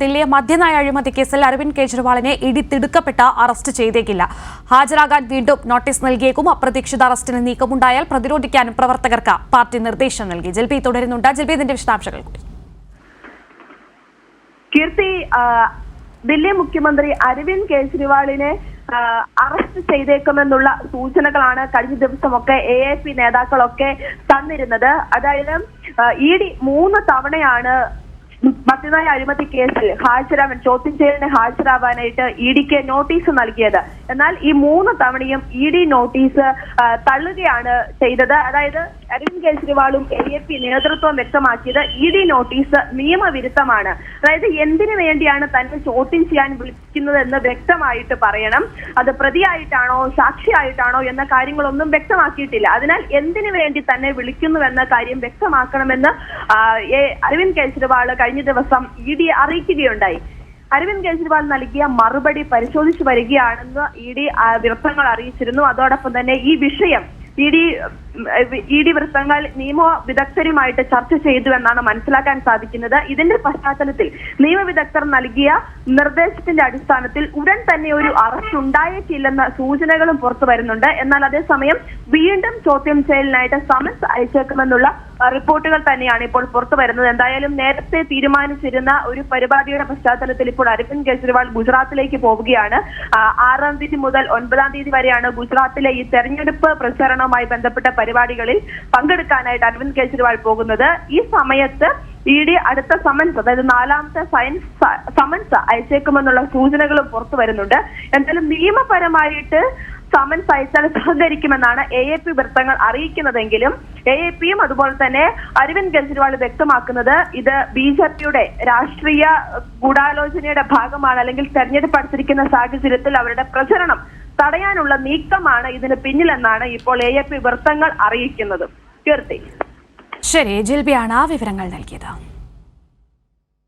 ദില്ലി മദ്യനയ അഴിമതി കേസിൽ അരവിന്ദ് കെജ്രിവാളിനെ ഇടി തിടുക്കപ്പെട്ട അറസ്റ്റ് ചെയ്തേക്കില്ല. ഹാജരാകാൻ വീണ്ടും നോട്ടീസ് നൽകിയേക്കും. അപ്രതീക്ഷിത അറസ്റ്റിന് നീക്കമുണ്ടായാൽ പ്രതിരോധിക്കാനും പ്രവർത്തകർക്ക് പാർട്ടി നിർദ്ദേശം നൽകി. ജൽബി തുടരുന്നുണ്ട്. ജൽബി ഇതിന്റെ വിശദാംശങ്ങൾ കീർത്തി ദില്ലി മുഖ്യമന്ത്രി അരവിന്ദ് കെജ്രിവാളിനെ അറസ്റ്റ് ചെയ്തേക്കുമെന്നുള്ള സൂചനകളാണ് കഴിഞ്ഞ ദിവസമൊക്കെ എ എ പി നേതാക്കളൊക്കെ തന്നിരുന്നത്. അതായത് ഇ ഡി മൂന്ന് തവണയാണ് മദ്യനയ അഴിമതി കേസിൽ ഹാജരാവൻ ചോദ്യം ചെയ്യലിന് ഹാജരാവാനായിട്ട് ഇ ഡിക്ക് നോട്ടീസ് നൽകിയത്. എന്നാൽ ഈ മൂന്ന് തവണയും ഇ ഡി നോട്ടീസ് തള്ളുകയാണ് ചെയ്തത്. അതായത് അരവിന്ദ് കെജ്രിവാളും എ എ പി നേതൃത്വം വ്യക്തമാക്കിയത് ഇ ഡി നോട്ടീസ് നിയമവിരുദ്ധമാണ്. അതായത് എന്തിനു വേണ്ടിയാണ് തന്നെ ചോദ്യം ചെയ്യാൻ വിളിക്കുന്നതെന്ന് വ്യക്തമായിട്ട് പറയണം. അത് പ്രതിയായിട്ടാണോ സാക്ഷിയായിട്ടാണോ എന്ന കാര്യങ്ങളൊന്നും വ്യക്തമാക്കിയിട്ടില്ല. അതിനാൽ എന്തിനു വേണ്ടി തന്നെ വിളിക്കുന്നുവെന്ന കാര്യം വ്യക്തമാക്കണമെന്ന് അരവിന്ദ് കെജ്രിവാൾ കഴിഞ്ഞ ദിവസം ഇ ഡി അറിയിക്കുകയുണ്ടായി. അരവിന്ദ് കെജ്രിവാൾ നൽകിയ മറുപടി പരിശോധിച്ചു വരികയാണെന്ന് ഇ ഡി വൃത്തങ്ങൾ അറിയിച്ചിരുന്നു. അതോടൊപ്പം തന്നെ ഈ വിഷയം ഇ ഡി ഇ ഡി വൃത്തങ്ങൾ നിയമ വിദഗ്ധരുമായിട്ട് ചർച്ച ചെയ്തു എന്നാണ് മനസ്സിലാക്കാൻ സാധിക്കുന്നത്. ഇതിന്റെ പശ്ചാത്തലത്തിൽ നിയമവിദഗ്ധർ നൽകിയ നിർദ്ദേശത്തിന്റെ അടിസ്ഥാനത്തിൽ ഉടൻ തന്നെ ഒരു അറസ്റ്റ് ഉണ്ടായേക്കില്ലെന്ന സൂചനകളും പുറത്തു വരുന്നുണ്ട്. എന്നാൽ അതേസമയം വീണ്ടും ചോദ്യം ചെയ്യലിനായിട്ട് സമൻസ് അയച്ചേക്കുമെന്നുള്ള റിപ്പോർട്ടുകൾ തന്നെയാണ് ഇപ്പോൾ പുറത്തു വരുന്നത്. എന്തായാലും നേരത്തെ തീരുമാനിച്ചിരുന്ന ഒരു പരിപാടിയുടെ പശ്ചാത്തലത്തിൽ ഇപ്പോൾ അരവിന്ദ് കെജ്രിവാൾ ഗുജറാത്തിലേക്ക് പോവുകയാണ്. ആറാം തീയതി മുതൽ ഒൻപതാം തീയതി വരെയാണ് ഗുജറാത്തിലെ ഈ തെരഞ്ഞെടുപ്പ് പ്രചാരണവുമായി ബന്ധപ്പെട്ട പരിപാടികളിൽ പങ്കെടുക്കാനായിട്ട് അരവിന്ദ് കെജ്രിവാൾ പോകുന്നത്. ഈ സമയത്ത് ഇ ഡി അടുത്ത സമൻസ് അതായത് നാലാമത്തെ സയൻസ് സമൻസ് അയച്ചേക്കുമെന്നുള്ള സൂചനകളും പുറത്തു വരുന്നുണ്ട്. എന്തായാലും നിയമപരമായിട്ട് സമൻസ് അയച്ചാൽ സഹകരിക്കുമെന്നാണ് എ എ പി വൃത്തങ്ങൾ അറിയിക്കുന്നതെങ്കിലും എ എ പിയും അതുപോലെ തന്നെ അരവിന്ദ് കെജ്രിവാൾ വ്യക്തമാക്കുന്നത് ഇത് ബി ജെ പിയുടെ രാഷ്ട്രീയ ഗൂഢാലോചനയുടെ ഭാഗമാണ് അല്ലെങ്കിൽ തെരഞ്ഞെടുപ്പ് അടുത്തിരിക്കുന്ന സാഹചര്യത്തിൽ അവരുടെ പ്രചരണം തടയാനുള്ള നീക്കമാണ് ഇതിന് പിന്നിലെന്നാണ് ഇപ്പോൾ എ എ പി വൃത്തങ്ങൾ അറിയിക്കുന്നത്. കീർത്തി ശരി ജിൽബിയാണ് ആ വിവരങ്ങൾ നൽകിയത്.